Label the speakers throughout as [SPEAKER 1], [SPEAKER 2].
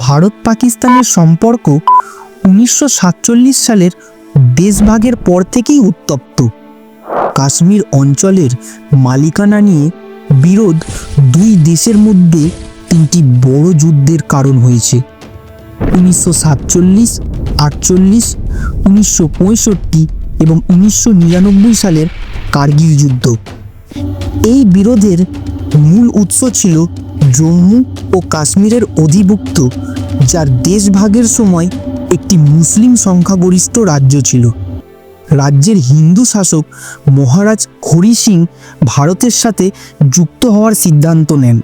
[SPEAKER 1] ভারত পাকিস্তানের সম্পর্ক উনিশশো সাতচল্লিশ সালের দেশভাগের পর থেকেই উত্তপ্ত। কাশ্মীর অঞ্চলের মালিকানা নিয়ে বিরোধ দুই দেশের মধ্যে তিনটি বড় যুদ্ধের কারণ হয়েছে। উনিশশো সাতচল্লিশ, আটচল্লিশ, উনিশশো পঁয়ষট্টি এবং উনিশশো নিরানব্বই সালের কার্গিল যুদ্ধ। এই বিরোধের মূল উৎস ছিল জম্মু ও কাশ্মীরের অধিভুক্ত যার দেশভাগের সময় একটি মুসলিম সংখ্যাগরিষ্ঠ রাজ্য ছিল। রাজ্যের হিন্দু শাসক মহারাজ হরি সিং ভারতের সাথে যুক্ত হওয়ার সিদ্ধান্ত নেন,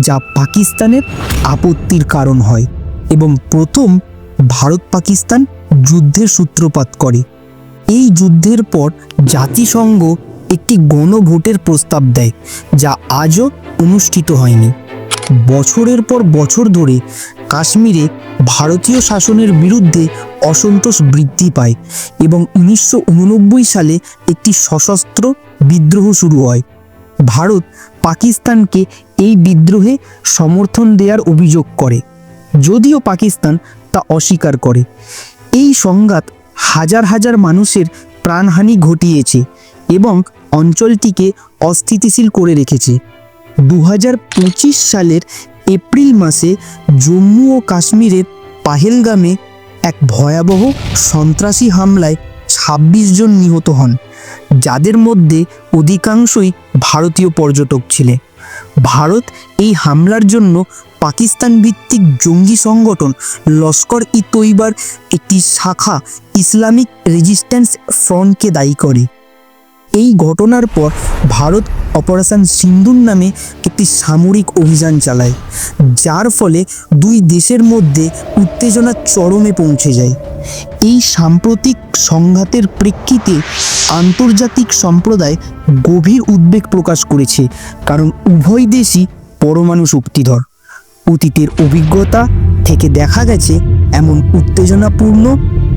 [SPEAKER 1] যা পাকিস্তানের আপত্তির কারণ হয় এবং প্রথম ভারত পাকিস্তান যুদ্ধের সূত্রপাত করে। এই যুদ্ধের পর জাতিসংঘ একটি গণভোটের প্রস্তাব দেয়, যা আজও অনুষ্ঠিত হয়নি। বছরের পর বছর ধরে কাশ্মীরে ভারতীয় শাসনের বিরুদ্ধে অসন্তোষ বৃদ্ধি পায় এবং উনিশশো উননব্বই সালে একটি সশস্ত্র বিদ্রোহ শুরু হয়। ভারত পাকিস্তানকে এই বিদ্রোহে সমর্থন দেওয়ার অভিযোগ করে, যদিও পাকিস্তান তা অস্বীকার করে। এই সংঘাত হাজার হাজার মানুষের প্রাণহানি ঘটিয়েছে এবং অঞ্চলটিকে অস্থিতিশীল করে রেখেছে। দু হাজার পঁচিশ সালের এপ্রিল মাসে জম্মু ও কাশ্মীরের পাহেলগামে এক ভয়াবহ সন্ত্রাসী হামলায় ছাব্বিশ জন নিহত হন, যাদের মধ্যে অধিকাংশই ভারতীয় পর্যটক ছিলেন। ভারত এই হামলার জন্য পাকিস্তান ভিত্তিক জঙ্গি সংগঠন লস্কর ই তৈবার একটি শাখা ইসলামিক রেজিস্ট্যান্স ফ্রন্টকে দায়ী করে। এই ঘটনার পর ভারত অপারেশন সিন্ধুর নামে একটি সামরিক অভিযান চালায়, যার ফলে দুই দেশের মধ্যে উত্তেজনা চরমে পৌঁছে যায়। এই সাম্প্রতিক সংঘাতের প্রেক্ষিতে আন্তর্জাতিক সম্প্রদায় গভীর উদ্বেগ প্রকাশ করেছে, কারণ উভয় দেশই পরমাণু শক্তিধর। অতীতের অভিজ্ঞতা থেকে দেখা গেছে, এমন উত্তেজনাপূর্ণ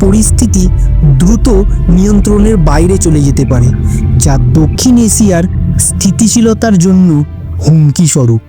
[SPEAKER 1] পরিস্থিতি দ্রুত নিয়ন্ত্রণের বাইরে চলে যেতে পারে যা দক্ষিণ এশিয়ার স্থিতিশীলতার জন্য হুমকি স্বরূপ।